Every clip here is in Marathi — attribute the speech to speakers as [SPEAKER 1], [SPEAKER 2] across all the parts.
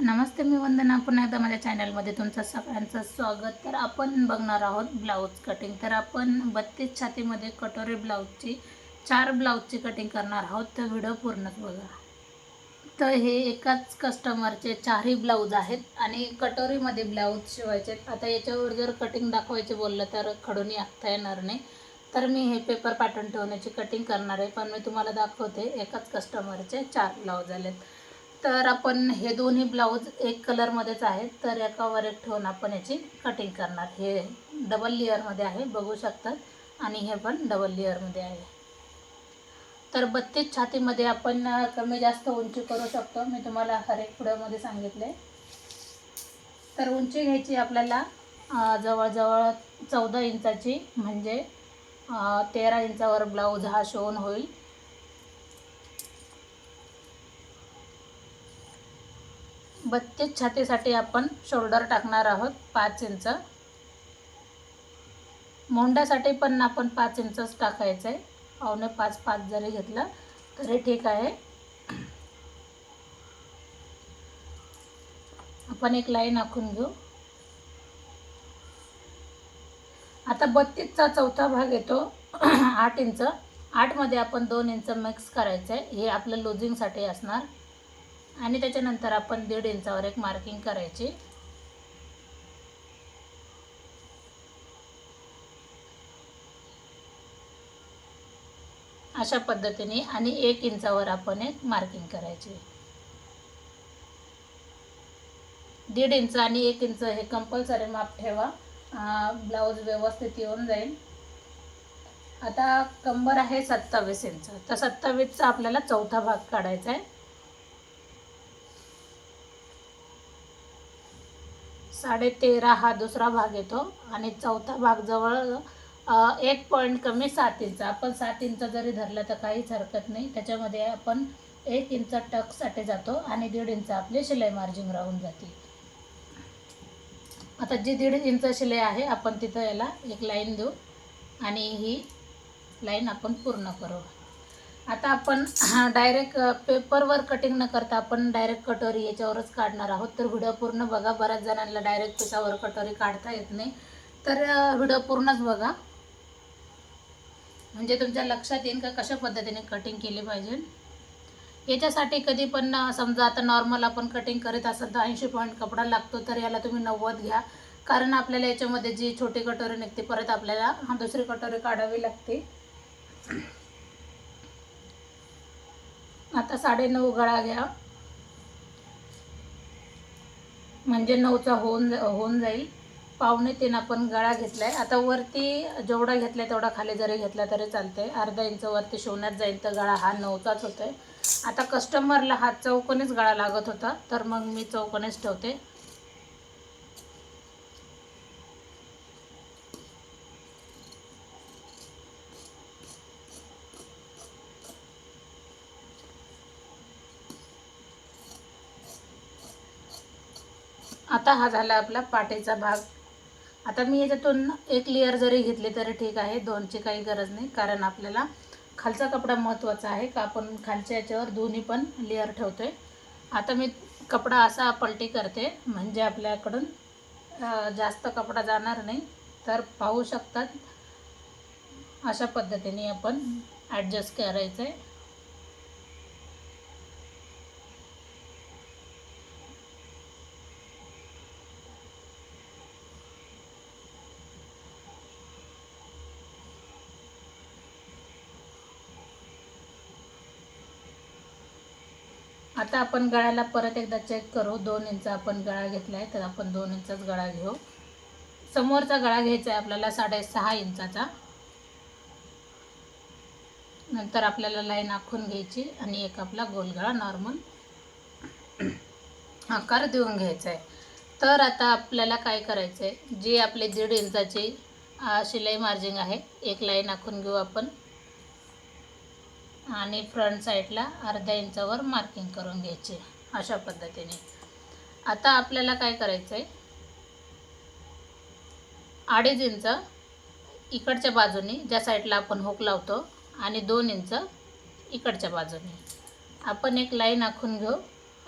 [SPEAKER 1] नमस्ते मी वंदना. पुन्हा एकदा माझ्या चॅनलमध्ये तुमचं सगळ्यांचं स्वागत. तर आपण बघणार आहोत ब्लाऊज कटिंग तर आपण बत्तीस छातीमध्ये कटोरी ब्लाऊजची चार ब्लाऊजची कटिंग करणार आहोत. तर व्हिडिओ पूर्णच बघा. तर हे एकाच कस्टमरचे चारही ब्लाऊज आहेत आणि कटोरीमध्ये ब्लाऊज शिवायचे आहेत. आता याच्यावर जर कटिंग दाखवायचे बोललं तर खडून आखता येणार नाही. तर मी हे पेपर पॅटर्न ठेवण्याची कटिंग करणार आहे. पण मी तुम्हाला दाखवते एकाच कस्टमरचे चार ब्लाऊज आलेत. तर आपण हे दोन्ही ब्लाऊज एक कलरमध्येच आहेत. तर एकावर एक ठेवून आपण याची कटिंग करणार. हे डबल लेअरमध्ये आहे बघू शकतात. आणि हे पण डबल लेअरमध्ये आहे. तर बत्तीस छातीमध्ये आपण कमी जास्त उंची करू शकतो. मी तुम्हाला हर एक पुढ्यामध्ये सांगितले. तर उंची घ्यायची आपल्याला जवळजवळ चौदा इंचाची म्हणजे तेरा इंचावर ब्लाऊज हा शिवून होईल. बत्तीस छातीसाठी आपण शोल्डर टाकणार आहोत पाच इंच. मोंड्यासाठी पण आपण पाच इंचच टाकायचं आहे पावणे पाच पाच जरी घेतलं तरी ठीक आहे. आपण एक लाईन आखून घेऊ. आता बत्तीसचा चौथा भाग येतो. आठ इंच. आठमध्ये आपण दोन इंच मिक्स करायचं आहे हे आपलं लुझिंगसाठी असणार. आणि त्याच्यानंतर आपण दीड इंचावर एक मार्किंग करायची. अशा पद्धतीने आणि एक इंचावर आपण एक मार्किंग करायची. दीड इंच आणि एक इंच हे कंपल्सरी माप ठेवा. ब्लाऊज व्यवस्थित येऊन जाईल. आता कंबर आहे सत्तावीस इंच. तर सत्तावीसचा आपल्याला चौथा भाग काढायचा आहे. साडेतेरा हा दुसरा भाग येतो आणि चौथा भाग जवळ एक पॉईंट कमी सात इंच आपण सात इंच जरी धरलं तर काहीच हरकत नाही. त्याच्यामध्ये आपण एक इंच टकसाठी जातो आणि दीड इंच आपली शिलाई मार्जिन राहून जाते. आता जी दीड इंच शिलाई आहे आपण तिथं याला एक लाईन देऊ आणि ही लाईन आपण पूर्ण करू. आता आपण डायरेक्ट पेपरवर कटिंग न करता आपण डायरेक्ट कटोरी याच्यावरच काढणार आहोत. तर व्हिडिओ पूर्ण बघा बऱ्याच जणांना डायरेक्ट त्याच्यावर कटोरी काढता येत नाही. तर व्हिडिओ पूर्णच बघा. म्हणजे तुमच्या लक्षात येईल का कशा पद्धतीने कटिंग केली पाहिजे? याच्यासाठी कधी पण समजा आता नॉर्मल आपण कटिंग करीत असाल तर ऐंशी पॉईंट कपडा लागतो तर याला तुम्ही नव्वद घ्या. कारण आपल्याला याच्यामध्ये जी छोटी कटोरी निघते परत आपल्याला हा दुसरी कटोरी काढावी लागते. आता साडेनऊ गळा घ्या. म्हणजे नऊचा होऊन होऊन जाईल. पावणे तीन आपण गळा घेतला आहे आता वरती जेवढा घेतला आहे तेवढा खाली जरी घेतला तरी चालते अर्धा इंच वरती शिवण्यात जाईल तर गळा हा नऊचाच होतोय. आता कस्टमरला हा चौकोनीच गळा लागत होता. तर मग मी चौकोनीच ठेवते. आता हा झाला आपला पाटीचा भाग. आता मी याच्यातून एक लेअर जरी घेतली तरी ठीक आहे दोनची काही गरज नाही कारण आपल्याला खालचा कपडा महत्त्वाचा आहे का आपण खालच्या याच्यावर दोन्ही पण लेअर ठेवतो आहे आता मी कपडा असा पलटी करते म्हणजे आपल्याकडून जास्त कपडा जाणार नाही. तर पाहू शकतात अशा पद्धतीने आपण ॲडजस्ट करायचं आहे आता आपण गळ्याला परत एकदा चेक करू. दोन इंच आपण गळा घेतला आहे तर आपण दोन इंचच गळा घेऊ. समोरचा गळा घ्यायचा आहे आपल्याला साडेसहा इंचाचा नंतर आपल्याला लाईन आखून घ्यायची आणि एक आपला गोल गळा नॉर्मल आकार देऊन घ्यायचा आहे तर आता आपल्याला काय करायचं आहे जी आपली दीड इंचाची शिलाई मार्जिंग आहे एक लाईन आखून घेऊ आपण. आणि फ्रंट साईडला अर्ध्या इंचावर मार्किंग करून घ्यायचे अशा पद्धतीने. आता आपल्याला काय करायचं आहे अडीच इंच इकडच्या बाजूने ज्या साईडला आपण हुक लावतो आणि दोन इंच इकडच्या बाजूने. आपण एक लाईन आखून घेऊ.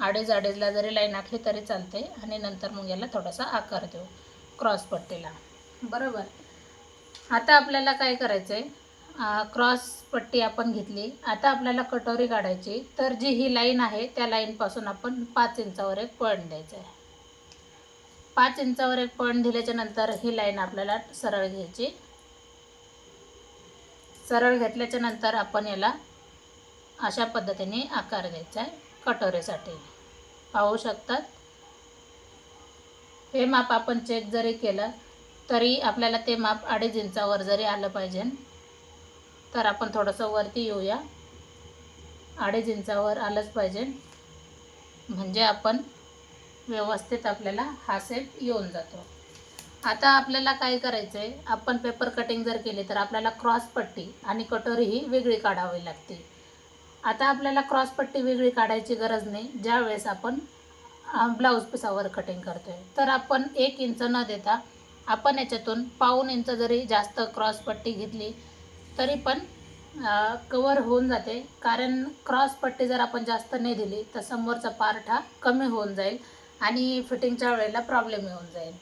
[SPEAKER 1] अडीच अडीचला जरी लाईन आखली तरी चालते आणि नंतर मग याला थोडासा आकार देऊ. क्रॉस पट्टीला. बरोबर? आता आपल्याला काय करायचं आहे क्रॉस पट्टी आपण घेतली. आता आपल्याला कटोरी काढायची. तर जी ही लाईन आहे त्या लाईनपासून आपण पाच इंचावर एक पॉईंट द्यायचा आहे पाच इंचावर एक पॉईंट दिल्याच्या नंतर ही लाईन आपल्याला सरळ घ्यायची. सरळ घेतल्याच्या नंतर आपण याला अशा पद्धतीने आकार द्यायचा आहे कटोरीसाठी. पाहू शकतात? हे माप आपण चेक जरी केलं तरी आपल्याला ते माप अडीच इंचावर जरी आलं पाहिजे तर आपण थोडंसं वरती येऊया. अडीच इंचावर आलंच पाहिजे. म्हणजे आपण व्यवस्थित आपल्याला हा सेट येऊन जातो. आता आपल्याला काय करायचं आहे आपण पेपर कटिंग जर केली तर आपल्याला क्रॉस पट्टी आणि कटोरी ही वेगळी काढावी लागते. आता आपल्याला क्रॉस पट्टी वेगळी काढायची गरज नाही. ज्यावेळेस आपण ब्लाऊज पिसावर कटिंग करतो आहे तर आपण एक इंच न देता आपण याच्यातून पाऊन इंच जरी जास्त क्रॉस पट्टी घेतली तरी पण कवर होऊन जाते. कारण क्रॉस पट्टी जर आपण जास्त नाही दिली तर समोरचा पार्ट हा कमी होऊन जाईल आणि फिटिंगच्या वेळेला प्रॉब्लेम येऊन जाईल.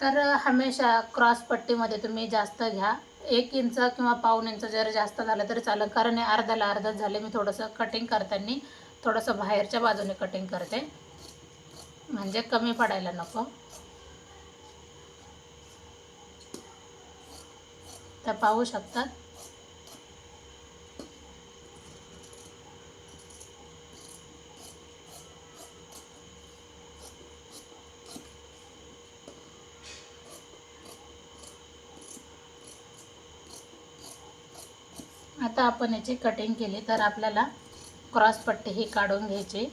[SPEAKER 1] तर हमेशा क्रॉस पट्टीमध्ये तुम्ही जास्त घ्या. एक इंच किंवा पाऊन इंच जर जास्त झालं तरी चालेल. कारण हे अर्ध्याला अर्धच झाले. मी थोडंसं कटिंग करताना थोडंसं बाहेरच्या बाजूने कटिंग करते. म्हणजे कमी पडायला नको. तर पाहू शकतात आता आपण याची कटिंग केली तर आपल्याला क्रॉस पट्टी ही काढून घ्यायची.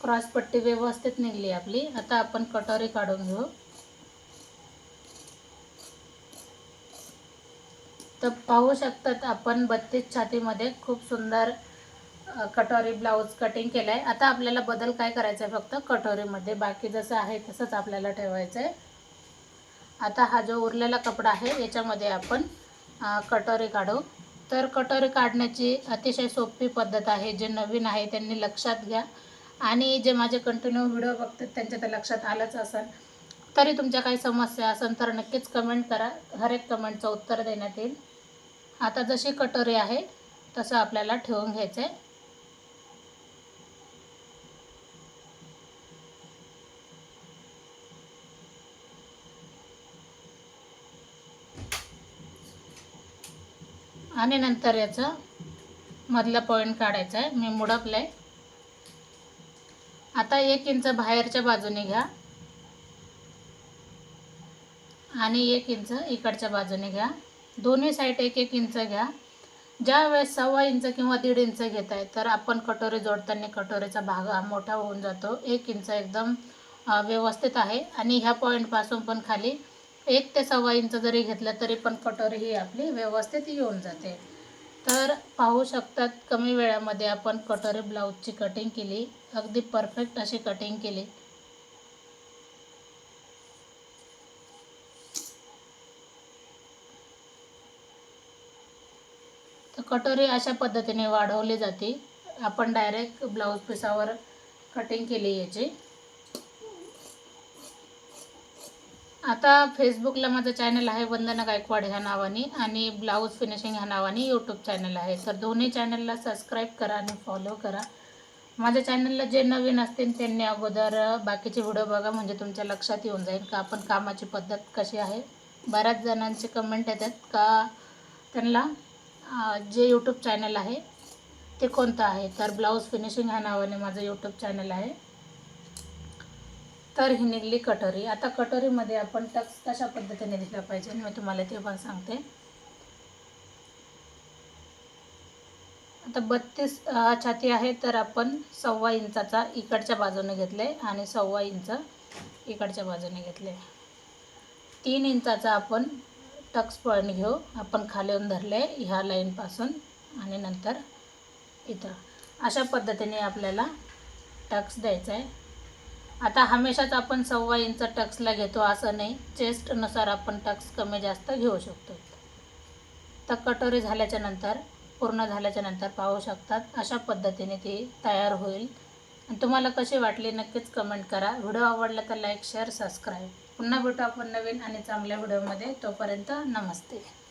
[SPEAKER 1] क्रॉस पट्टी व्यवस्थित निघली आपली. आता आपण कटोरी काढून घेऊ. तर पाहू शकतात आपण बत्तीस छातीमध्ये खूप सुंदर कटोरी ब्लाऊज कटिंग केलं आहे आता आपल्याला बदल काय करायचा आहे फक्त कटोरीमध्ये? बाकी जसं आहे तसंच आपल्याला ठेवायचं आहे आता हा जो उरलेला कपडा आहे याच्यामध्ये आपण कटोरे कटोरी काढू. तर कटोरी काढण्याची अतिशय सोपी पद्धत आहे जे नवीन आहे त्यांनी लक्षात घ्या. आणि जे माझे कंटिन्यू व्हिडिओ बघतात त्यांच्या तर लक्षात आलंच असेल. तरी तुमच्या काही समस्या असेल तर नक्कीच कमेंट करा. हर एक कमेंटचं उत्तर देण्यात येईल. आता जशी कटोरी आहे तसं आपल्याला ठेवून घ्यायचं आहे आणि नंतर याचं मधला पॉईंट काढायचा आहे. मी मुडपलं आहे आता एक इंच बाहेरच्या बाजूने घ्या. आणि एक इंच इकडच्या बाजूने घ्या. दोन्ही साईड एक एक इंच घ्या. ज्या वेळेस सव्वा इंच किंवा दीड इंच घेत आहे तर आपण कटोरी जोडताना कटोरीचा भाग हा मोठा होऊन जातो. एक इंच एकदम व्यवस्थित आहे. आणि ह्या पॉईंटपासून पण खाली एक ते सव्वा इंच जरी घेतलं तरी पण कटोरी ही आपली व्यवस्थित येऊन जाते. तर पाहू शकतात कमी वेळामध्ये आपण कटोरी ब्लाऊजची कटिंग केली. अगदी परफेक्ट अशी कटिंग केली. तर कटोरी अशा पद्धतीने वाढवली जाते. आपण डायरेक्ट ब्लाऊज पिसावर कटिंग केली याची. आता फेसबुकला माझं चॅनल आहे वंदना गायकवाड ह्या नावाने आणि ब्लाऊज फिनिशिंग ह्या नावाने यूट्यूब चॅनल आहे. तर दोन्ही चॅनलला सबस्क्राईब करा आणि फॉलो करा. माझ्या चॅनलला जे नवीन असतील त्यांनी अगोदर बाकीचे व्हिडिओ बघा म्हणजे तुमच्या लक्षात येऊन जाईल का आपण कामाची पद्धत कशी आहे. बऱ्याच जणांचे कमेंट येतात का त्यांना जे यूट्यूब चॅनल आहे ते कोणतं आहे. तर ब्लाऊज फिनिशिंग ह्या नावाने माझं यूट्यूब चॅनल आहे. तर ही निघली कटोरी. आता कटोरीमध्ये आपण टक्स कशा पद्धतीने दिला पाहिजे. मी तुम्हाला ते पण सांगते. आता बत्तीस छाती आहे तर आपण सव्वा इंचाचा इकडच्या बाजूने घेतले आणि सव्वा इंच इकडच्या बाजूने घेतले. तीन इंचाचा आपण टक्स पॉईंट घेऊ. आपण खालीहून धरले ह्या लाईनपासून आणि नंतर इथं. अशा पद्धतीने आपल्याला टक्स द्यायचा आहे. आता हमेशाच आपण सव्वा इंच टक्सला घेतो असं नाही. चेस्टनुसार आपण टक्स कमी जास्त घेऊ शकतो. तर कटोरी झाल्याच्यानंतर पूर्ण झाल्याच्यानंतर पाहू शकतात. अशा पद्धतीने ती तयार होईल. आणि तुम्हाला कशी वाटली नक्कीच कमेंट करा. व्हिडिओ आवडला तर लाईक शेअर सबस्क्राईब. पुन्हा भेटू आपण नवीन आणि चांगल्या व्हिडिओमध्ये. तोपर्यंत नमस्ते.